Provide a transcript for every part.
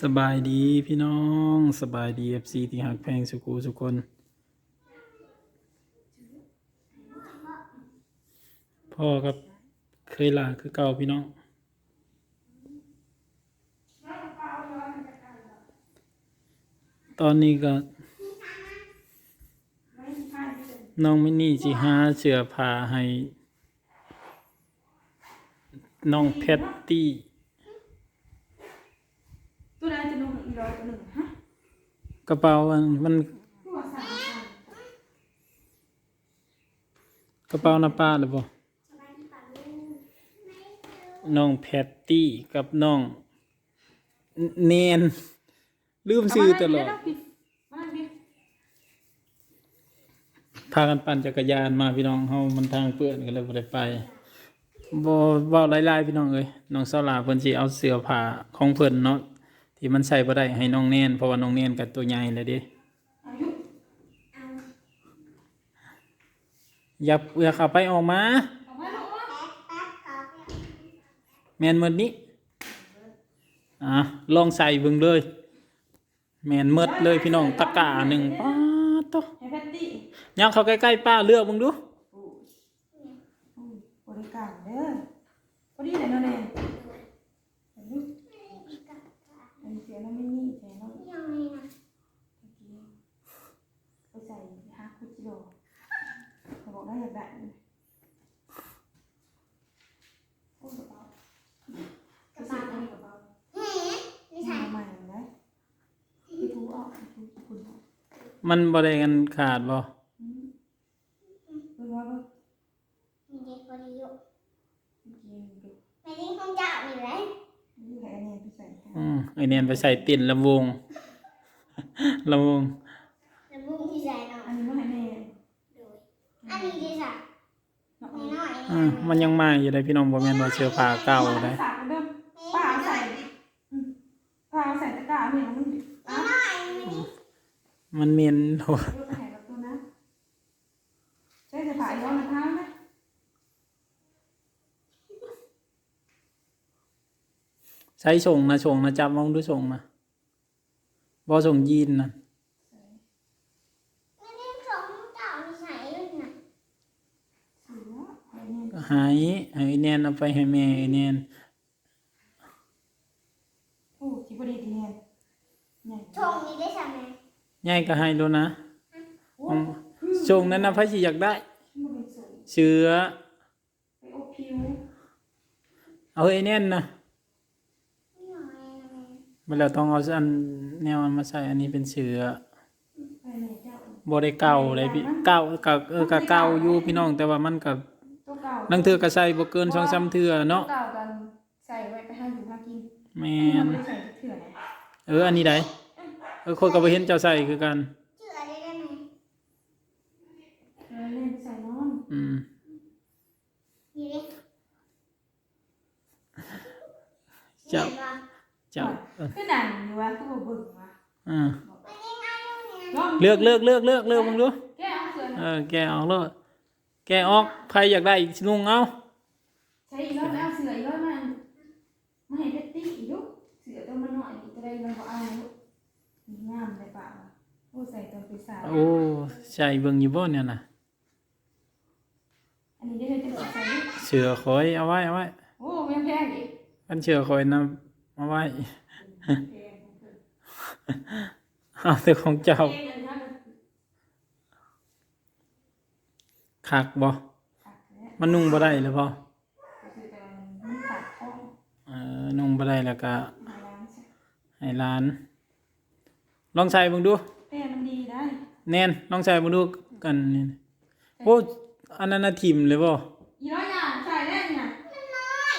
สบายดีพี่น้องสบายดีเอฟซีที่หักแพงสุกูสุคนพ่อครับเคยลาคือเก่าพี่น้องตอนนี้ก็น้องมินนี่จิหาเสือผ้าให้ น้องแพตตี้ ตัวใดจะนุ่งอีร้อยตัวหนึ่งฮะ กระเป๋ามันมันกระเป๋านาป้าหรือเปล่าน้องแพตตี้กับน้องเนนลืมชื่อตลอดพากันปั่นจักรยานมาพี่น้องเฮามันทางเปื้อนกันเลยบ่ได้ไปบ่เว้าหลายๆพี่น้องเอ้ยน้องสาวลาเพิ่นสิเอาเสื้อผ้าของเพิ่นเนาะ ที่มันใส่บ่ได้ให้น้องเนนเพราะว่าน้องเนนก็ตัวใหญ่แล้วเด้อยุอย่าอย่าเข้าไปออกมา แมนหมดนี้อะลองใส่บิ่งเลย แมนหมดเลยพี่น้องตะกร้าหนึ่งป๊าโตย่างเขาใกล้ๆป้าเลือกเบิ่งดูบริการเด้อพอดีเลยเนาะแน่อายุอันนี้เสียน้องไม่นี่เสียน้องเมื่อกี้ไปใส่ฮักคุจิโร่เขาบอกได้อยากได้โอ้กระเป๋ากระเป๋ากระเป๋ามาใหม่เลยที่ทูออกที่ทูคุณออก มันบ่ได้กันขาดบ่เพิ่งว่าเพิ่งมีเด็กคนอายุกินดูไม่ได้คงจะมีไรนี่แหละเนี่ยไปใส่ให้อืมไอเนียนไปใส่ติ่นลำวงลำวงแล้วมุ้งที่ใส่หน่อยอันนี้ว่าให้แม่ดูอันนี้ที่ใส่เนาะหน่อยอ่ามันยังมาอยู่เลยพี่น้องบ่แม่นว่าเสื้อผ้าเก่าได้สากเดิมป้าเอาใส่อืมป้าเอาใส่ตะกร้าเนี่ยมันดิอะ หน่อย มันเมียนโหยกไปให้กับตัวนะใช้จะผ่ายย้อนมาเท้าไหมใช้ส่งนะส่งนะจับมองดูส่งนะบ่ส่งยีนนะไม่ได้สองเจ้าที่ใส่ด้วยนะเสือไอ้เนี่ยหายให้ไอเนียนเอาไปให้แม่ไอเนียนโอ้จิบดีดีเนี่ยเนี่ยชงนี้ได้ใช่ไหม ยายก็ให้แล้วนะโอ้อืมส่งนั้นนะพระสิอยากได้มันเป็นสูงเสือไปอบผิวเอาไอเนียนนะหน่อยเวลาต้องเอาอันแนวมาใส่อันนี้เป็นเสือไปเนี่ยเจ้าบ่ได้เก่าเลยพี่เก่าก็เออก็เก่าอยู่พี่น้องแต่ว่ามันก็ตัวเก่าลังเทื่อก็ใส่บ่เกิน2-3เทื่อเนาะตัวเก่ากันใส่ไว้ไปให้อยู่หากินแม่มันนไม่ได้ใส่เถื่อนเอออันนี้ได้ เออคนก็บ่เห็นเจ้าใส่คือกันชื่ออะไรได้ไหมเออเล่นไปใส่นอนอืมนี่ดิเจ้าเจ้าเออคือหนังอยู่ว่าคือบ่เบิ่งว่าอ่าไม่ได้อายุเนี่ยน้องเลือกเลือกเลือกเลือกเลือกมึงดูแกเอาเสือเออแกะออกเลยแกะออกใครอยากได้อีกนุ่งเอาใช้อีกรอบเอาเสืออีกรอบมันมาให้เบ็ตตี้อีกลูกเสือตัวมันหน่อยจะได้มันบ่เอาลูก งามเลยป่ะโอ้ใส่ตัวไปสาวโอ้ใส่เบิ่งอยู่บ่เนี่ยน่ะ อันนี้ได้เลยจะใส่ลูกเสือคอยเอาไว้เอาไว้โอ้แม่แพงอีกอันเสือคอยนำเอาไว้แพงเอาแต่ของเจ้าแพงอันนั้นคักบ่ขาดแล้วมันนุ่งบ่ได้หรือบ่ก็คือแต่มันขาดข้องเออนุ่งบ่ได้แล้วก็มาล้างใช่ให้ร้าน ลองใส่เบิ่งดูแต่มันดีได้แน่นลองใส่เบิ่งดูกันนี่โอ้อันนั้นน่ะทิ่มเลยบ่อีร้อยอย่างใส่ได้เนี่ยน้อย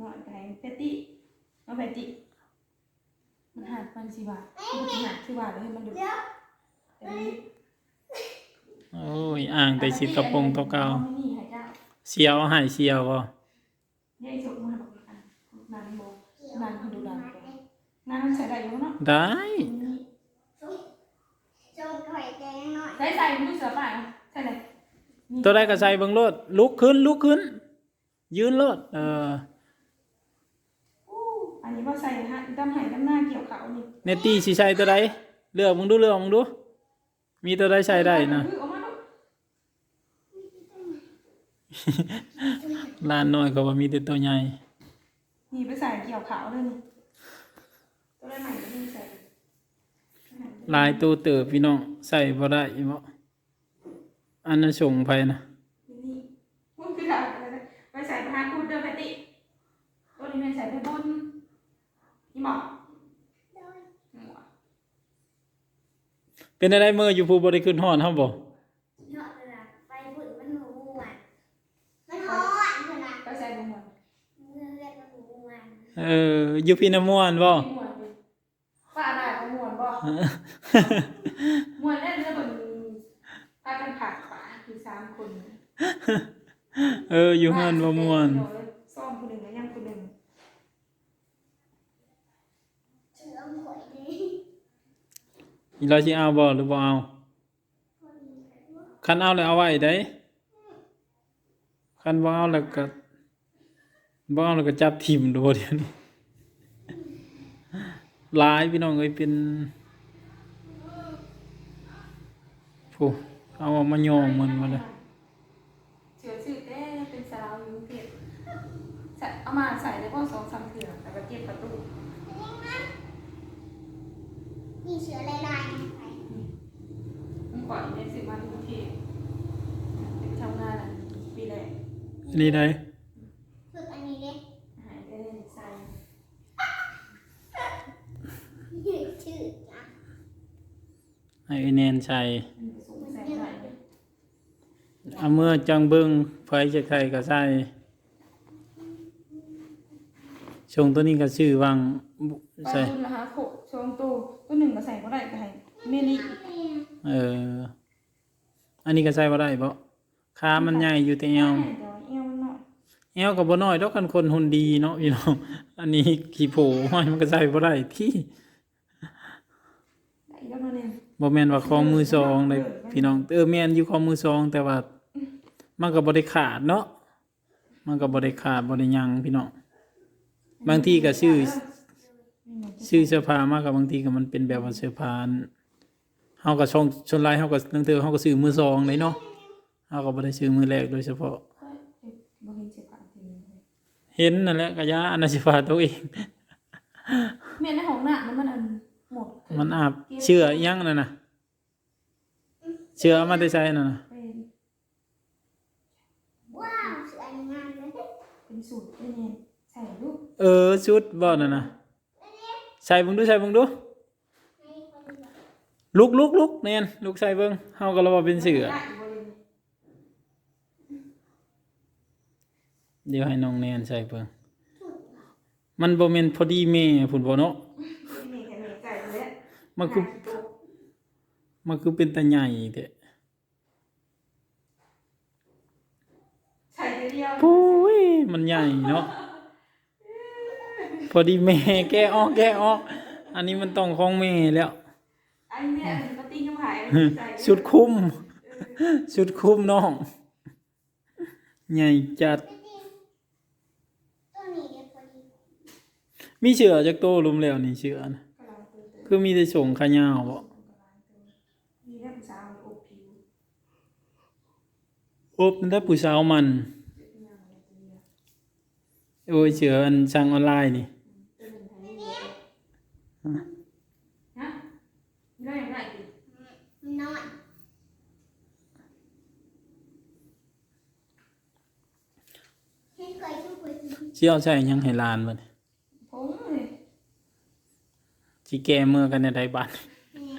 น้อยไปเปตตี้เอาเปตตี้มันหักมันสิบาทมันหักสิบาทเลยมันดูเดี๋ยวแต่นี้โอ้ยอ่างแต่สิกระโปรงตัวเก่าไม่มีใครเจ้าเสียวให้เสียวบ่ยายสุกมาบอกกันนานโบนานดูนา นนานมันใส่ได้อยู่เนาะได้ชงไข่แดงหน่อยใส่ใส่มือเสือป่าใส่เลยตัวใดก็ใส่เบิ่งโลดลุกขึ้นลุกขึ้น ยืนโลดเอออู้ไอ้นนี้ว่าใส่ฮะดำไหดำหน้าเกี่ยวเขานี่เนตตี้สิใช้ตัวใดเลือกมึงดูเลือกมึงดู มีตัวใดใช้ได้นะคือออกมาดูลานน้อยก็ว่ามีแต่ตัวใหญ่นี่ไปใส่เกี่ยวเขาเลยนี่ตัว ได้ใหม่ก็นี่ใส่ลายตัวเติบพี่น้องใส่บ่ได้บ่อันนั้นส่งไปนะนี่พวกคือเราไปใส่พาคูดเดอร์แพตติตัวนี้เป็นใส่ไปบนนี่หมอกโดยหัวเป็นอะไรมืออยู่ผู้บ่ได้ขึ้นฮอดเฮาบ่เนาะเลยล่ะไปบุญมันหนูม่วนมันฮ้อนเถอะนะไปใส่บนหัวเมื่อเรียกมันหนูม่วนเอออยู่พี่น้ำม่วนบ่ หัวดิป้าได้เอา หัวบ่หัวได้เรื่องบนพากันผักป่าคือสามคนเอออยู่เฮือนบ่ม่วนซ่อมคนหนึ่งแล้วยังคนหนึ่งเชื่อมข่อยเลยอีเราสิเอาบ่หรือบ่เอาคันเอาแล้วเอาไว้ได้คันบ่เอาแล้วก็บ่เอาแล้วก็จับทิ่มโดดเดี๋ยวนี้หลายพี่น้องเอ้ยเป็น ผู้เอาออกมาโยงมันมาเลยเชื่อชื่อแต่เป็นสาวอยู่เพชรใส่เอามาใส่ได้พ่อสองสามเถื่อแต่ก็เก็บประตูมีเชื้อลายๆนะไปมันก่อนในสิบวันทุกทีเป็นทำงานอะปีแรกอันนี้ได้ ฝึกอันนี้เด้ หายไปเลยใส่ ยืดชื่อจ้ะ ให้ไอ้แนนใส่มันไปสูงใส่ไหนเนี่ยเอาเมื่อจังเบิ่งไฟจะใส่ก็ใส่ชงตัวนี้ก็ชื่อวางบุปลาใส่ตุนนะคะโขชงตูตัวหนึ่งก็ใส่ก็ได้ก็ให้เมลี่เออ อันนี้ก็ใส่บ่ได้บ่ขามันใหญ่อยู่แต่เอวเดี๋ยวเอวมันหน่อยเอวก็บ่น้อยดอกกันคนหุ่นดีเนาะพี่น้องอันนี้ขี้โผห้อยมันก็ใส่บ่ได้ที่ได้แล้วมาเนี่ย บ่แม่นว่าของมือสองเลยพี่น้องเออแม่นอยู่ของมือสองแต่ว่า มันก็บ่ได้ขาดเนาะมันก็บ่ได้ขาดบ่ได้หยังพี่น้องบางทีก็ซื้อซื้อเสื้อผ้ามากับบางทีก็มันเป็นแบบว่าเสื้อผ้าอันเฮาก็ช่องชนลายเฮาก็ตั้งแต่เฮาก็ซื้อมือสองเลยเนาะเฮาก็บ่ได้ซื้อมือแรกโดยเฉพาะบ่เห็นเจ็บขาทีนี้เห็นนั่นแหละก็ยาอันนั้นสิฟ้าตัวเองแม่ในห้องน้ำมันมันอันห มันอาบเชื่อยังนั่นน่ะเชื่อมาแต่ใช้นั่นน่ะเป็นว้าวเออันนี้งามเลยเป็นสูตรเป็นเนี่ยใส่ลูกเออชุดบ่นั่นน่ะใส่เบิ่งดูใส่เบิ่งดูลุกลุกลุกแน่นลุกใส่เบิ่งเฮาก็เลยว่าเป็นเสือเดี๋ยวให้น้องแนนใส่เบิ่งมันบ่แม่นพอดีแม่พุ่นบ่เนาะ นี่แค่นี้ไก่เลย มันคือ มันคือเป็นตาใหญ่แท้ใส่เดียวโอ้ยมันใหญ่เนาะ พอดีแม่แกะออกแกะออก อันนี้มันต้องของแม่แล้วอันเนี้ยก็ติ้งกับไผ่ใส่ชุดคุ้ม ชุดคุ้มน้อง ใหญ่จัดไม่จริงตัวนี้เดี๋ยวพอดีมีเชือจากโตลุมแล้วนี่เชือนะกำลังตื่นตื่น คือมีแต่ส่งขายาวบ่มีแค่ผู้สาวอบผิวโอบนั่นถ้าผู้สาวมันโอ้ยเชืออันสั่งออนไลน์นี่ฮะได้ยังไงดิมันนอนให้เคยทุกคนสิเอาใช้หยังให้หลานบัดนี้ผมเลย สิแก้มือกันในใดบัดนี่อันนี้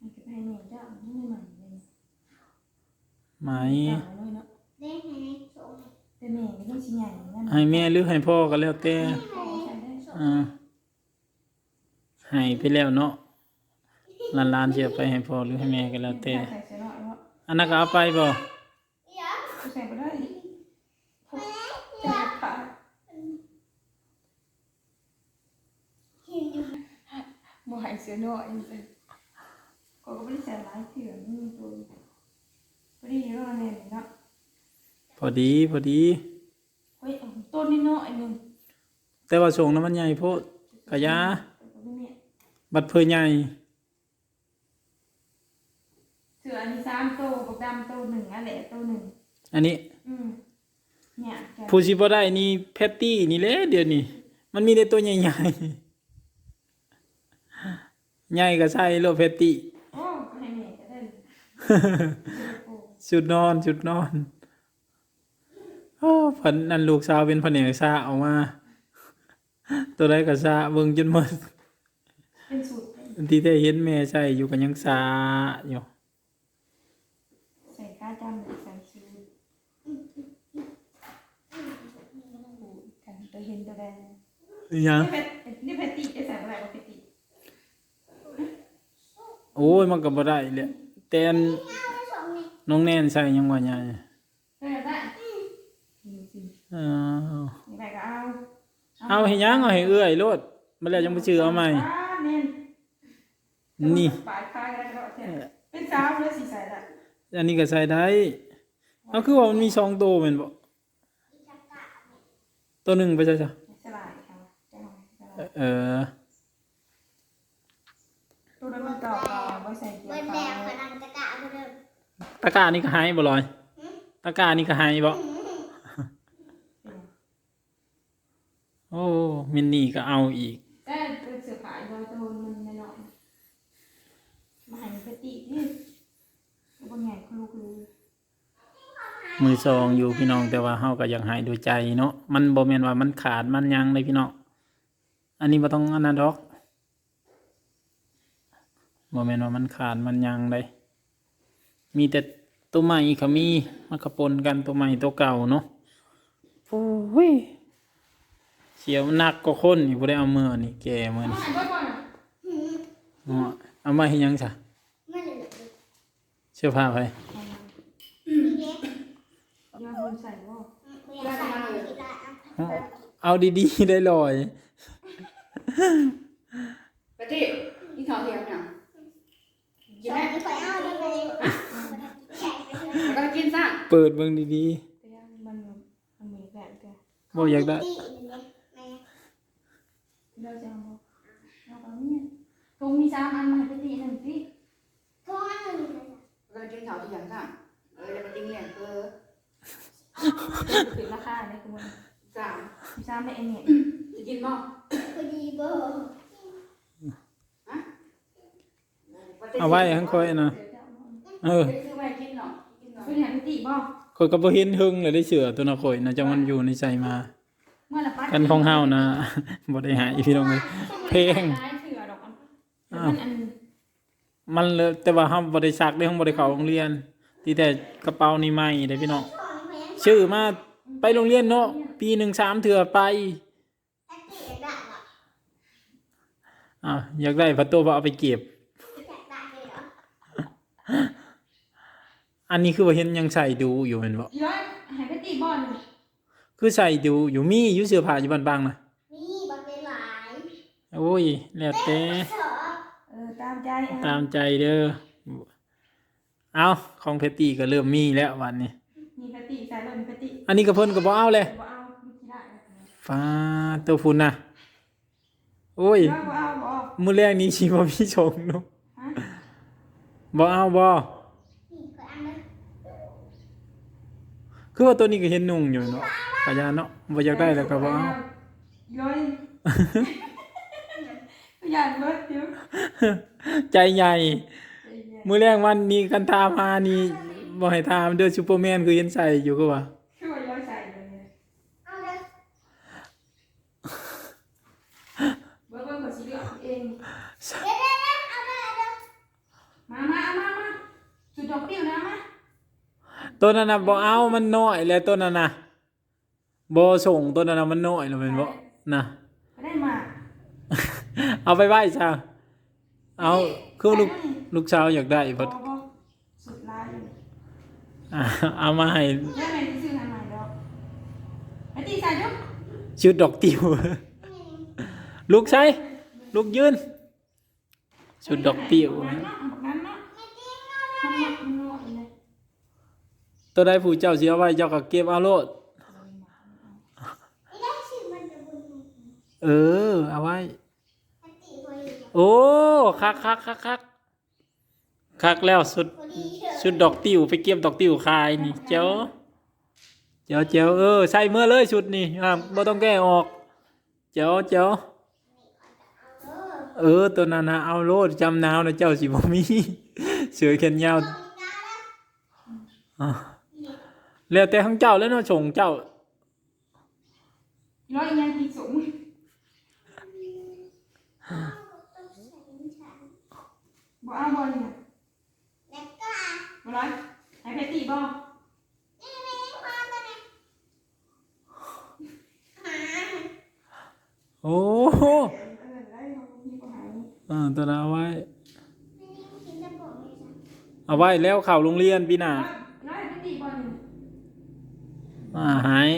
มันจะให้แม่เจ้าไม่ใหม่เลยไหมเก่าเลยเนาะเล่นให้ในโชว์แต่แม่ไม่ต้องชิ้นใหญ่นั่นให้แม่หรือให้พ่อก็แล้วแต่ให้ใส่ได้อ่าให้ไปแล้วเนาะหลานๆสิเอาไปให้พ่อหรือให้แม่ก็แล้วแต่ใส่เสื้อหน่อยเนาะอันนั้นก็เอาไปบ่เดี๋ยวใส่ไปได้ใส่ขา เห็นอยู่ บ่หายเสื้อหน่อยเลยก็ไม่ได้ใส่หลายเถื่อนนี่ตัวพอดีแล้วเนี่ยเนาะพอดีพอดีเฮ้ยเอาต้นนิดหน่อยหนึงแต่ว่าส่งน้ำมันใหญ่โพดกะยาแต่ก็ไม่เนี่ยบัดเพยใหญ่เสืออันนี้สามโตวกับดำโตวหนึ่งอันแหละโตวหนึ่งอันนี้ อืมเนี่ยแกผู้สิบ่ได้นี่แพตตี้นี่แหละเดี๋ยวนี้มันมีแต่ตัวใหญ่ๆ ใหญ่ก็ใช่โลแพตตี้โอ้ก็ให้แม่ก็ได้โอ้ชุดนอนชุดนอนโอ้พันนั่นลูกสาวเป็นแผนกซาออกมา ตัวใดก็ซาเบิ่งจนหมดเป็นสูตรที่ได้เห็นแม่ใส่อยู่ก็ยังซาอยู่ใส่ก้าจำหรือใส่คิวกันตัวเห็นตัวแดงยัง นี่เป็นนี่เป็นตีจะใส่อะไรก็เป็นตี โอ้ยมันก็บ่ได้แหละแต่อันน้องแนนใส่ยังว่าใหญ่ใส่ได้จริงเออๆนี่ไปก็เอาเอาให้ยังเอาให้เอื้อยโลดมันแล้วยังบ่ชื่อเอาใหม่อ่าเน้นนี่ปลายคายกันแล้วก็เนี่ยเป็นสาวเลยสีใส่ละอันนี้ก็ใส่ได้เอาคือว่ามันมีสองตัวแม่นบ่ตัวหนึงไปใช่จ้ะสลายค่ะแจ้งสลายเออตัวนั้นมันเก่าๆไว้ ใส่เกียเบิร์ดเปแดล่างพนังตะกะเดิมตะกร้านี่ก็หายบ่ลอย ตะกร้านี่ก็หายบ่โอ้มินนี่ก็เอาอีก แต่เป็นเสือขายโดยตัวมันน้อยๆมาให้มันเป็นตีนี่บนใหญ่คุณลูกเลยมือซองอยู่พี่น้องแต่ว่าเฮาก็อยากให้ด้วยใจเนาะมันบ่แม่นว่ามันขาดมันหยังเลยพี่น้องอันนี้บ่ต้องอันนั้นดอก บ่แม่นว่ามันขาดมันหยังเลยมีแต่ตัวใหม่ก็มีมันก็ปนกันตัวใหม่ตัวเก่าเนาะโอ้ยเสียวหนักกว่าคนนี่บ่ได้เอามือนี่แก่มือเอานี่ใหม่ก่อนอะเนาะเอามาให้หยังซะไม่เหลือเสื้อผ้าไปเด็กยอดคนใส่บ่เวลาใส่กีฬาอะเอาดีๆได้ลอยปฏิอีกสองเทียมเนี่ย กินใส่ไหมไปเอาไปเลยแข่งไปเลยแล้วก็กินซะเปิดเบิ่งดีแต่ยังมันมันมีแบบแต่ๆบ่อยากได้ตีนี่แม่เราจะเอาเอาเอาเนี่ยตรงมีสามอันมาให้เป็นตีหนึ่งตีโทษหนึ่งแล้วก็กินข้าวที่ยังซะเออแล้วมันจริงเนี่ยเออถือราคาเลยคุณสามมีสามได้เองเนี่ยจะกินบ่พอดีเบอร์ เอาไว้ข้างคอยนะเออไม่ซื้อไว้กินหรอกกินหรอกคุณเห็นเป็นตีบ่ข่อยก็บ่เห็นหึงเลยได้เสือตัวน่ะข่อยน่ะจังมันอยู่ในใจมา เมื่อละปัดกันของเฮานะบ่ได้หายพี่น้องเอ้ยเพลงเถื่อดอกมันอันมันเลยแต่ว่าเฮาบ่ได้ซักได้เฮาบ่ได้เข้าโรงเรียน ที่แต่กระเป๋านี่ใหม่เด้พี่น้องของแม่ชื่อมาไปโรงเรียนเนาะปีหนึ่งสามเทื่อไปแอคทีฟได้หรออะอยากได้พัตโตบ่เอาไปเก็บ แข่งได้เลยเหรอ อันนี้คือว่าเห็นยังใส่ดูอยู่แม่นบ่ย้อยหายเป็นตีบ่อนคือใส่ดูอยู่มีอยู่เสื้อผ้าอยู่บ้านบางนะนี่บักเป็นหลายโอ้ยแล้วแต่เถอะเออตามใจอะตามใจเด้อเอาของเพตตี้ก็เริ่มมีแล้ววันนี้มีปฏิใส่เลยมีปฏิอันนี้ก็เพิ่นก็บ่เอาเลยบ่เอาไม่กินได้ฟ้าตัวฝุ่นน่ะโอ้ยบ่เอาบ่เอา มื้อแรกนี้ชีบ่มีชงเนาะฮะ บ่เอาบ่นี่เคยอันนึงคือว่าตัวนี้ก็เห็นนุ่งอยู่เนาะขายาเนาะบ่อยากได้แล้วก็บ่เอาย้อยอยากเบิดเดี๋ยวใจใหญ่ มื้อแรกวันนี้กันทามมานี่บ่ให้ทามเด้อซูเปอร์แมนคือเห็นใส่อยู่ก็ว่า ตัวนั้นน่ะบ่เอามันน้อยแล้วตัวนั้นน่ะบ่ส่งตัวนั้นน่ะมันน้อยแล้วแม่นบ่น่ะไม่ได้มา เอาไปไหว้ซะเอาคือลูกลูกสาวอยากได้บ่บ่บ่สุดลายอยู่อ่าเอามาให้ยังไงที่ซื้อทำไมดอกไอ้ตีใส่จุ๊บชุดดอกติวลูกใช้ลูกยืนชุดดอกติว ตัวใดผู้เจ้าสิเอาไว้เจ้าก็เก็บเอาโลดเออ เอาไว้ โอ้คักคักคักคักคักแล้วสุดพอดีเถอะชุดดอกติ๋วไปเก็บดอกติ๋วคายนี่ เจ้าเจ้าเจ้าเออใส่เมื่อเลยชุดนี่อ่าบ่ต้องแก้ออก เจ้าเจ้าเออ ตัวนั้นนะเอาโลดจำนาวนะเจ้าสิบ่มีเสือแขนยาวองมีน้า แล้วอะแล้วแต่ทั้งเจ้าแล้วเนาะชงเจ้าร้อยยังกี่สูงต้องใส่ฉันบ่เอาบ่เนี่ยแล้วก็บ่ร้อยให้แพตตี้บ่นี่นี่มาตัวนี้หาโอ้โหเออได้เรามีปัญหาเออตัวนั้นเอาไว้ไม่ได้กินจะบอกเลยจ้ะเอาไว้แล้วเข้าโรงเรียนพี่น่ะ ร้อยแพตตี้บ่เนี่ย อ่าหาย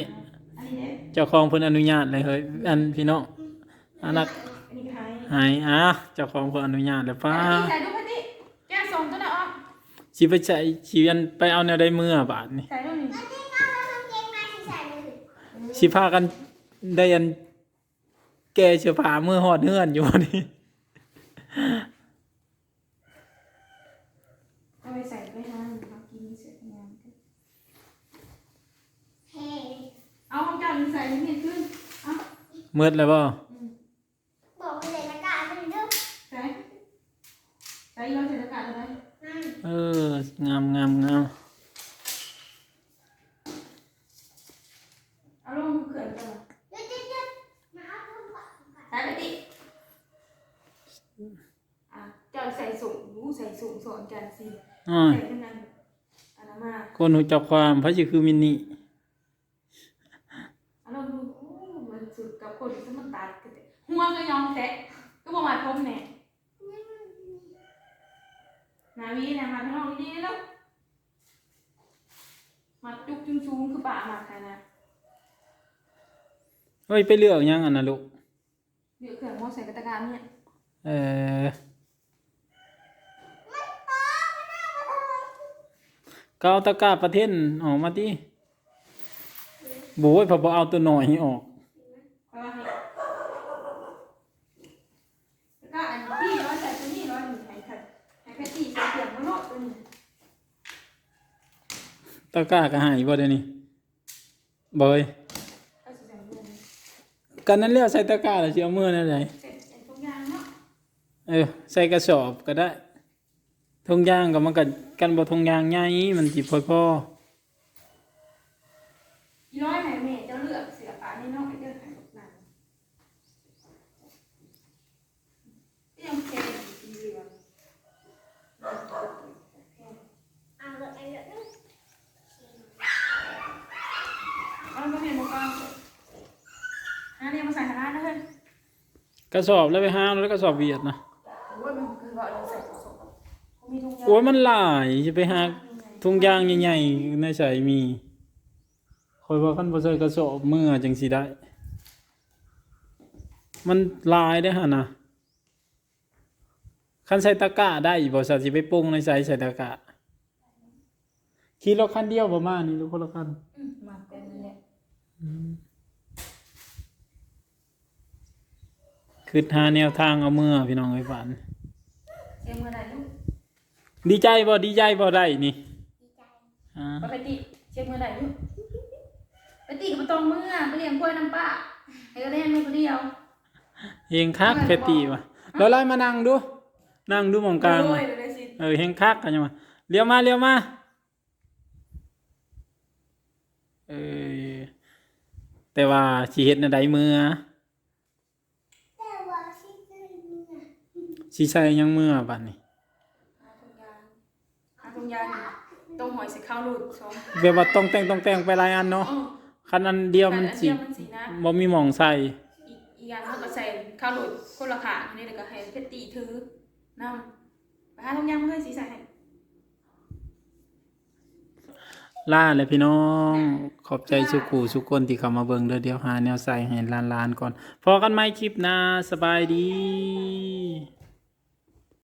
อันนี้ เด้เจ้าของเพิ่นอนุญาตเลยเฮ้ยอันพี่น้องอันนักอันนี้ใครหายอะเจ้าของเพิ่นอนุญาตแล้วป้าใส่ดูแพตตี้แกส่งตัวน่ะออกสิไปใช้สิอันไปเอาแนวใดมือบาดนี่ใส่ดูนี่แล้วนี่ก็เอากางเกงในใส่เลยสิพากันได้อันแก้เสื้อผ้ามือหอดเฮือนอยู่บ่นี่ เอาไปใส่ไปหาเอากินเสร็จงาน เฮ้ เอาของเจ้านี่ใส่นี่เห็นขึ้นเอา มืดแล้วบ่บอกไปเลยนะกาเป็นเรื่องใส่ใส่ย้อนใส่ตะกร้าเลยนั่นเอองามงามงามเอาลงเขื่อนก่อนหยุดหยุดหยุดมาเอาลูกก่อนใส่ไปดิอะเจ้าใส่สูงรู้ใส่สูงสอนกันสิอ้อยใส่ทั้งนั้นอันนั้นมาคนหูจักความพระสิคือมินนี่ เอาลองดูโอ้มันสุดกับคนที่มันตัดกันเลย หัวก็ยองแตะก็บอกมาพรมแน่นาวีเนี่ยมาที่ห้องนี้แล้วมาจุกจุ้งชูงคือป่ามาใครนะเฮ้ยไปเลือกยังอันน่ะลูกเดี๋ยวเขื่อนมอใส่กระตะการเนี่ยเออก็เอาตะกร้าประเทศออกมาติโบยพอบ่เอาตัวหน่อยให้ออก เพราะว่าให้แล้วก็อันที่ร้อยใส่ตัวนี้ร้อยหนึ่งให้ค่ะให้แพตตี้ใส่เสียงมาโลดตัวนี้ ตะกร้าก็หายบ่เดี๋ยวนี้บอยกันนั้นแล้วใส่ตะกร้าแล้วสิเอามือนั่นไดเอย่างเออใส่กระสอบก็ได้ทงยางก็มันก็กันบ่ทงยางใหญ่มันสิพอพออีร้อยไหนแม่เจ้าเลือกเสือป่านี่เนาะไปเด้อไข่ลูกหนังที่ยังแพงอยู่สีเหลือง เอาเลยเอาเลย เอาแล้วก็เห็นบอกว่าอันนี้มาใส่ขนาดนั้นเลย กระสอบแล้วไปห้ามแล้วกระสอบเวียดนะโอ้ยมันคือว่าเราใส่ผสมมีทุกอย่างโอ้ยมันหลายจะไปหาทงยางใหญ่ๆในใส่มีคอยว่าคันบ่ใส่กระสอบมือจังสิได้ มันลายได้อหั่นน่ะคันใส่ตะกร้าได้บ่ซะสิไปปรุงในใส่ใส่ตะกร้าขี่รถคันเดียวประมาณนี้หรือคนละคันอืมมาเป็นนั่นแหละ คือหาแนวทางเอามือพี่น้องไอ้ฝันเชียงเมื่อไหร่ลูกดีใจบ่ดีใจบ่ได้นี่ดีใจอ่าไปติเชียงเมื่อไหร่ลูกไปติกับตองเมื่อไปเลี้ยงกล้วยน้ำป้าให้ก็ได้ไม่คนเดียวเฮงคักเพชรตีว่ะแล้วไล่มานั่งดู นั่งดูหมองกลางโอ้ว่ะยเลยสิเออเฮงคักกันยังมาเลี้ยวมาเลี้ยวมาเออแต่ว่าสิเฮ็ดในใดมือ แต่ว่าที่จะมีน่ะ สิใส่หยังมือบัดนี้หาทุกอย่างหาทุกอย่างต้มหอยใส่ข้าวหลุดสองแบบว่าต้องแต่งต้องแต่งไปหลายอันเนาะอ๋อคันอันเดียวมันแต่อัสิเดียวมันสีนะบ่มีหม่องใส่อีกอีกอย่างเขาก็ใส่ข้าวหลุดคนละขาอันนี้เดี๋ยวก็ให้เพชรตีถือนำไปหาทุกอย่างมาเลยสีใส่ให้ล่าเลยพี่น้อง ขอบใจสุกูสุกคนที่เข้ามาเบิ่งเด้อเดี๋ยวหาแนวใส่ให้ล้านๆก่อนพอกันใหม่คลิปหน้าสบายดี